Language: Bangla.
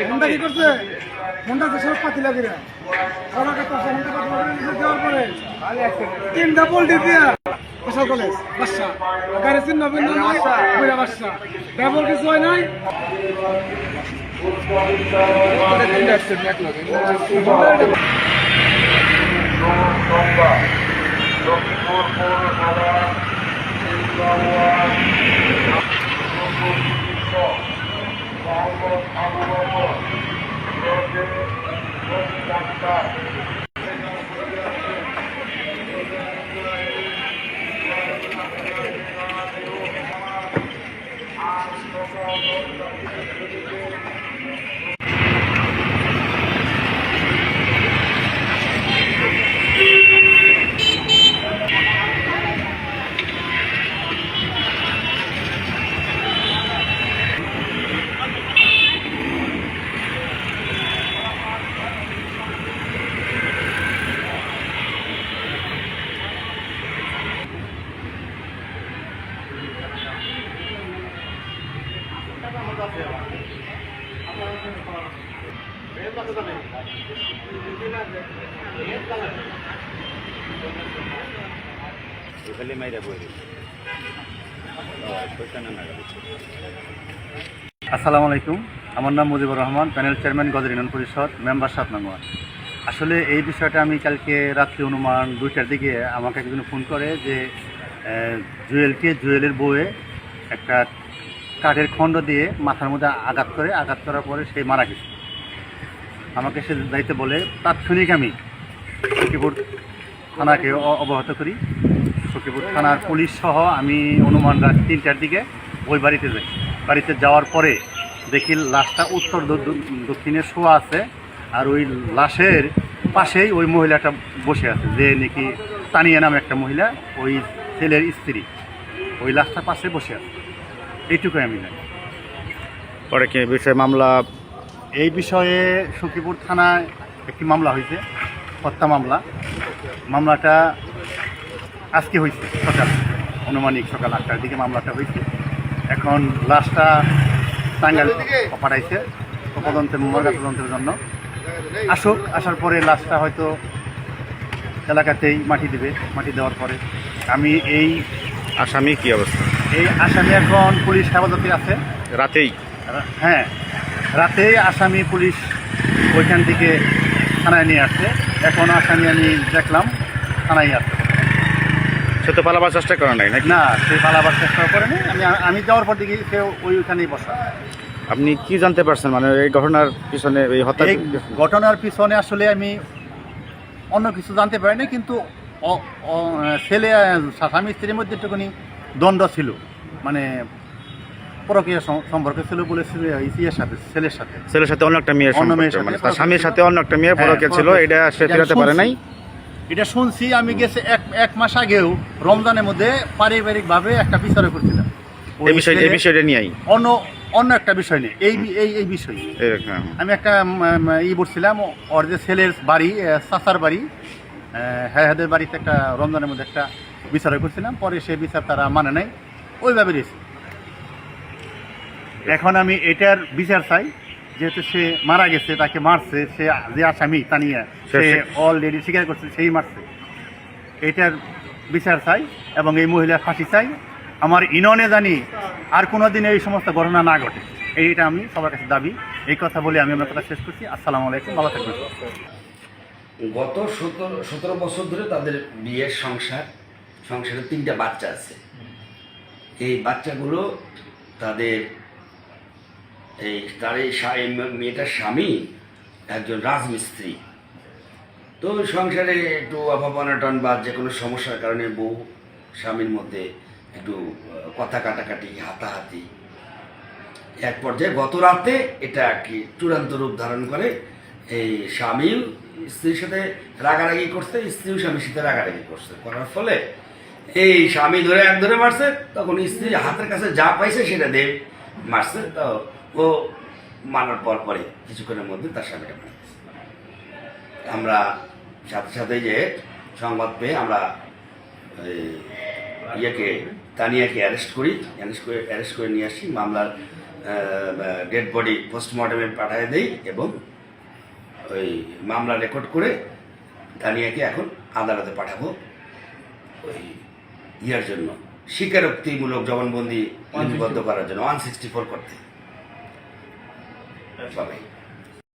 ফোনটা কি করছে? ফোনটা তো সব পাতি লাগে সবাইকে তো ফোনটা কলেজ বাসা গাড়ি চিহ্ন বিন্দু নাই ডাবল কিছু হয় নাই। তিনটা অ্যাক্সিডেন্ট এক লগে খালি মাইরা বই আসসালামু আলাইকুম। আমার নাম Mujibur Rahman, panel chairman Gajar union Parishad, member সাত নম্বর আসলে এই বিষয়টা আমি কালকে রাত্রি অনুমান দুইটার দিকে আমাকে একজন ফোন করে যে জুয়েলকে জুয়েলের বউয়ে একটা কাঠের খণ্ড দিয়ে মাথার মধ্যে আঘাত করে, আঘাত করার পরে সে মারা গেছে। আমাকে সে দায়িত্ব বলে, তাৎক্ষণিক আমি সখীপুর থানাকে অবহত করি। সখীপুর থানার পুলিশ সহ আমি অনুমান রাত তিনটার দিকে ওই বাড়িতে যাই। বাড়িতে যাওয়ার পরে দেখি লাশটা উত্তর দক্ষিণে শোয়া আছে আর ওই লাশের পাশেই ওই মহিলাটা বসে আছে, যে নাকি তানিয়া নামে একটা মহিলা, ওই ছেলের স্ত্রী। ওই লাশটার পাশে বসে আছে। এইটুকুই আমি জানি। পরে কি বিষয়ে মামলা? এই বিষয়ে সখীপুর থানায় একটি মামলা হয়েছে হত্যা মামলা। মামলাটা আজকে হয়েছে সকাল। আনুমানিক সকাল আটটার দিকে মামলাটা হয়েছে। এখন লাশটা টাঙ্গাইল পাঠাইছে তদন্তের মর্গা তদন্তের জন্য। আসুক আসার পরে লাশটা হয়তো এলাকাতেই মাটি দেবে মাটি দেওয়ার পরে। আমি এই আসামি কি অবস্থা? এই আসামি এখন পুলিশ হেফাজতে আছে। রাতেই। হ্যাঁ রাতে আসামি পুলিশ ওইখান থেকে থানায় নিয়ে আসছে এখন আসামি আমি দেখলাম থানায় আসছে সে তো পালাবার চেষ্টা করে নাই নাকি? না সে পালাবার চেষ্টা করেনি আমি আমি যাওয়ার পর দেখি সে ওই ওইখানেই বসা আপনি কি জানতে পারছেন? মানে এই ঘটনার পিছনে এই হত্যা এই ঘটনার পিছনে আসলে আমি অন্য কিছু জানতে পারিনি কিন্তু ছেলে স্বামী স্ত্রীর মধ্যে একটুখানি দ্বন্দ্ব ছিল মানে পরকীয় সম- সম্পর্ক ছিল বলে ইয়ের সাথে ছেলের সাথে। ছেলের সাথে অন্য একটা মেয়ের অন্য মেয়ের মানে তার স্বামীর সাথে অন্য একটা মেয়ের হ্যাঁ, ছিল এটা সে ফেরাতে পারে নাই? এটা শুনছি আমি গেছে এক এক মাস আগেও রমজানের মধ্যে পারিবারিকভাবে একটা বিচারে করছিলাম। এই বিষয় এই বিষয়টা নিয়েই অন্য অন্য একটা বিষয় নেই এই এই এই বিষয়। হ্যাঁ, আমি একটা ই বলছিলাম ওর যে ছেলের বাড়ি চাচার বাড়ি হ্যাঁ হাদের বাড়িতে একটা রমজানের মধ্যে একটা বিচার করছিলাম পরে সে বিচার তারা মানে নাই ওইভাবে দিয়েছে। এখন আমি এটার বিচার চাই যেহেতু সে মারা গেছে তাকে মারছে সে যে আসামি তানিয়া সে- অলরেডি স্বীকার করছে সেই মারছে। এটার বিচার চাই এবং এই মহিলার ফাঁসি চাই। আমার ইননে জানি আর কোনো দিন এই সমস্ত ঘটনা না ঘটে। এইটা আমি সবার কাছে দাবি। এই কথা বলে আমি আমার কথা শেষ করছি। আসসালামু আলাইকুম ভালো থাকবেন। গত সতেরো সতেরো বছর ধরে তাদের বিয়ের সংসার সংসারে তিনটা বাচ্চা আছে। এই বাচ্চাগুলো তাদের এই তার এই মেয়েটার স্বামী, একজন রাজমিস্ত্রি। তো সংসারে একটু অভাব অনটন বা যে কোনো সমস্যার কারণে বউ স্বামীর মধ্যে একটু কথা কাটাকাটি, হাতাহাতি। এক পর্যায়ে গত রাতে এটা আর কি চূড়ান্ত রূপ ধারণ করে এই স্বামী স্ত্রীর সাথে রাগারাগি করছে, স্ত্রীও স্বামীর সাথে রাগারাগি করছে। করার ফলে এই স্বামী ধরে এক ধরে মারছে, তখন স্ত্রী হাতের কাছে যা পাইছে সেটা দিয়ে মারছে, তো ও মারার পর পরে কিছুক্ষণের মধ্যে তার স্বামীটা মারা আমরা সাথে সাথে যে সংবাদ পেয়ে আমরা ইয়েকে, তানিয়াকে অ্যারেস্ট করি অ্যারেস্ট করে অ্যারেস্ট করে নিয়ে আসি, মামলার ডেড বডি পোস্টমর্টমে পাঠিয়ে দেই এবং ওই মামলা রেকর্ড করে দানিয়াকে এখন আদালতে পাঠাবো। ওই ইয়ার জন্য। স্বীকারোক্তিমূলক জবানবন্দি লিপিবদ্ধ করার জন্য। ওয়ান সিক্সটি ফোর করতে। সবাই